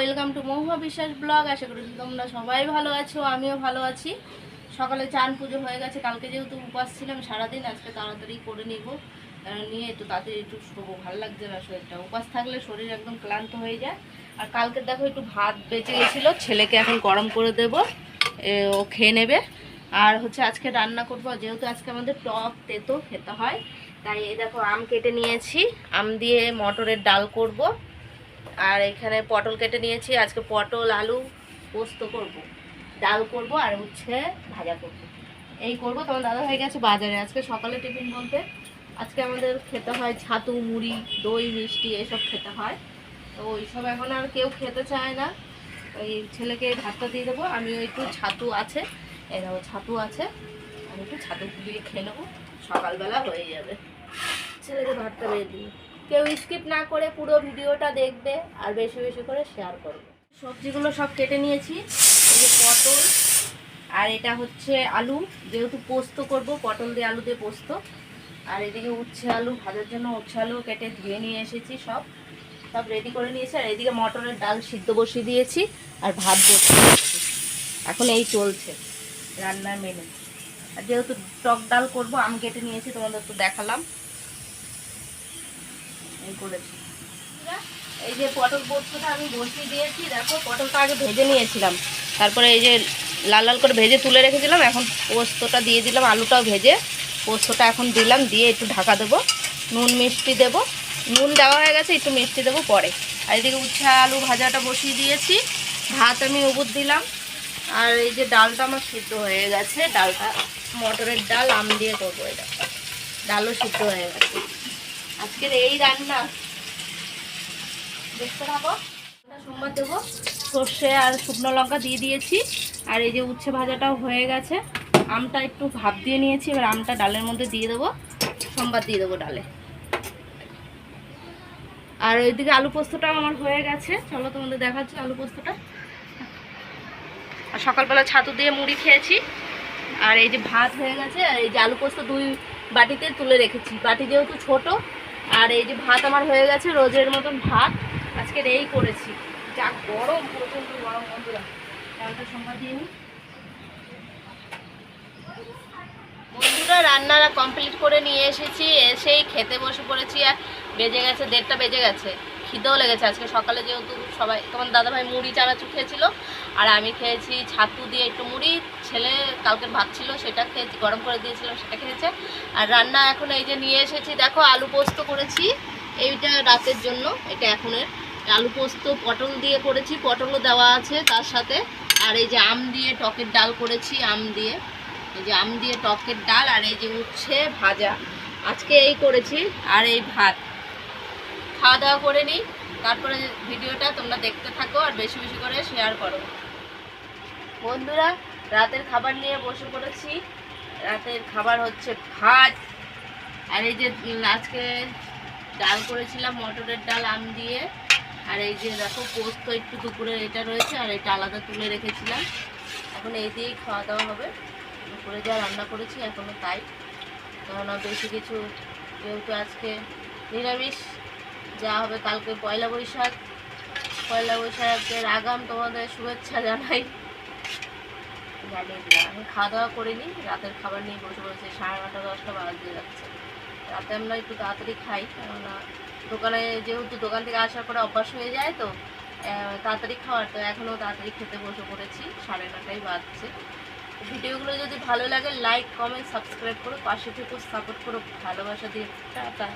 Welcome to মহুয়া বিশ্বাস blog আশা করি তোমরা সবাই ভালো আছো, আমিও ভালো আছি। সকালে চান পুজো হয়ে গেছে, কালকে যেহেতু উপাস ছিলাম সারাদিন, আজকে তাড়াতাড়ি করে নিব। নিয়ে একটু তাড়াতাড়ি একটু শোবো, ভালো লাগছে না শরীরটা। উপাস থাকলে শরীর একদম ক্লান্ত হয়ে যায়। আর কালকে দেখো একটু ভাত বেঁচে গেছিল, ছেলেকে এখন গরম করে দেব ও খেয়ে নেবে। আর হচ্ছে আজকে রান্না করব, যেহেতু আজকে আমাদের টক তেতো খেতে হয়, তাই এই দেখো আম কেটে নিয়েছি। আম দিয়ে মটরের ডাল করব। আর এখানে পটল কেটে নিয়েছি। আজকে পটল, আলু পোস্ত করব। ডাল করব আর হচ্ছে ভাজা করব। এই করব। তোমার দাদা হয়ে গেছে বাজারে। আজকে সকালে টিফিন বলতে আজকে আমাদের খেতে হয় ছাতু, মুড়ি, দই, মিষ্টি এসব খেতে হয়। তো ওইসব এখন আর কেউ খেতে চায় না। ওই ছেলেকে ভাতটা দিয়ে দেবো। আমি ওই একটু ছাতু আছে। দেখো, ছাতু আছে। আমি একটু ছাতু দিয়ে খেয়ে নেব। সকালবেলা হয়ে যাবে। ছেলেকে ভাতটা দিয়ে দিই। কেউ স্কিপ না করে পুরো ভিডিওটা দেখবে আর বেশি বেশি করে শেয়ার করবে। সবজিগুলো সব কেটে নিয়েছি, এই যে পটল আর এটা হচ্ছে আলু, যেহেতু পোস্ত করব, পটল দিয়ে আলু দিয়ে পোস্ত। আর এদিকে উচ্ছে আলু, ভাজার জন্য উচ্ছে আলু কেটে ধুয়ে নিয়ে এসেছি সব। সব রেডি করে নিয়েছি আর এদিকে মটরের ডাল সিদ্ধ বসিয়ে দিয়েছি আর ভাত বসিয়ে এখন এই চলছে রান্নার মেনু আর যেহেতু টক ডাল করব, আম কেটে নিয়েছি, তোমাদের তো দেখালাম। এই করেছি। এই যে পটল পোস্তটা আমি বসিয়ে দিয়েছি, দেখো পটলটা আগে ভেজে নিয়েছিলাম। তারপরে এই যে লাল লাল করে ভেজে তুলে রেখেছিলাম, এখন পোস্তটা দিয়ে দিলাম, আলুটাও ভেজে পোস্তটা এখন দিলাম, দিয়ে একটু ঢাকা দেবো। নুন মিষ্টি দেবো। নুন দেওয়া হয়ে গেছে, একটু মিষ্টি দেবো পরে। আর এদিকে উচ্ছে আলু ভাজাটা বসিয়ে দিয়েছি। ভাত আমি উবুর দিলাম। আর এই যে ডালটা আমার সিদ্ধ হয়ে গেছে, ডালটা মটরের ডাল, আম দিয়ে করব এটা। ডালও সিদ্ধ হয়ে গেছে। আজকের এই রান্না। দেখতে থাকো সোমবার দেবো। সর্ষে আর শুকনো লঙ্কা দিয়ে দিয়েছি। আর এই যে উচ্ছে ভাজাটাও হয়ে গেছে। আমটা একটু ভাপ দিয়ে নিয়েছি। এবার আমটা ডালের মধ্যে দিয়ে দেবো। সোমবার দিয়ে দেবো ডালে। আর ওইদিকে আলু পোস্তটাও আমার হয়ে গেছে। চলো তোমাদের দেখাচ্ছি আলু পোস্তটা। আর সকালবেলা ছাতু দিয়ে মুড়ি খেয়েছি। আর এই যে ভাত হয়ে গেছে। আর এই যে আলু পোস্ত দুই বাটিতে তুলে রেখেছি। বাটি যেহেতু ছোট আর এই যে ভাত আমার হয়ে গেছে, রোজের মতন ভাত আজকের এই করেছি। যা গরম প্রচণ্ড গরম, বন্ধুরা। ডালটা সম্পা দিয়ে বন্ধুরা, রান্নারা কমপ্লিট করে নিয়ে এসেছি। এসেই খেতে বসে পড়েছি আর বেজে গেছে, দেড়টা বেজে গেছে। খিদেও লেগেছে। আজকে সকালে যেহেতু সবাই, তোমার দাদাভাই মুড়ি চানাচু খেয়েছিল, আর আমি খেয়েছি ছাতু দিয়ে একটু মুড়ি। ছেলে কালকের ভাত ছিল, সেটা খেয়েছি, গরম করে দিয়েছিলাম সেটা খেয়েছে। আর রান্না এখন এই যে নিয়ে এসেছি, দেখো আলু পোস্ত করেছি। এইটা রাতের জন্য, এটা এখনের। আলু পোস্ত, পটল দিয়ে করেছি, পটলও দেওয়া আছে তার সাথে। আর এই যে আম দিয়ে টকের ডাল করেছি, আম দিয়ে। এই যে আম দিয়ে টকের ডাল, আর এই যে উচ্ছে ভাজা। আজকে এই করেছি, আর এই ভাত। খাওয়া দাওয়া করে নিই। তারপরে ভিডিওটা তোমরা দেখতে থাকো আর বেশি বেশি করে শেয়ার করো। বন্ধুরা, রাতের খাবার নিয়ে বসে পড়েছি। রাতের খাবার হচ্ছে ভাত। আর এই যে আজকে ডাল করেছিলাম, মটরের ডাল, আম দিয়ে। আর এই যে দেখো, পোস্ত একটু দুপুরে এটা রয়েছে, আর এটা আলাদা তুলে রেখেছিলাম। এখন এই দিয়েই খাওয়া দাওয়া হবে। দুপুরে যা রান্না করেছি এখনও তাই। কেননা বেশি কিছু কেউ যেহেতু আজকে নিরামিষ যা হবে কালকে পয়লা বৈশাখ। পয়লা বৈশাখের আগাম তোমাদের শুভেচ্ছা জানাই। দিলাম এখন খাওয়া দাওয়া করে নিই, রাতের খাবার নিয়ে বসে বসে সাড়ে নটা, দশটা বাজতে যাচ্ছে। রাতে আমরা একটু তাড়াতাড়ি খাই, কেননা দোকানে যেহেতু দোকান থেকে আসার পরে অভ্যাস হয়ে যায় তো তাড়াতাড়ি খাওয়ার। তো এখনও তাড়াতাড়ি খেতে বসে পড়েছি, সাড়ে নটাই বাজছে। ভিডিওগুলো যদি ভালো লাগে লাইক কমেন্ট সাবস্ক্রাইব করো, পাশে থেকে সাপোর্ট করো, ভালোবাসা দিয়ে টাটা।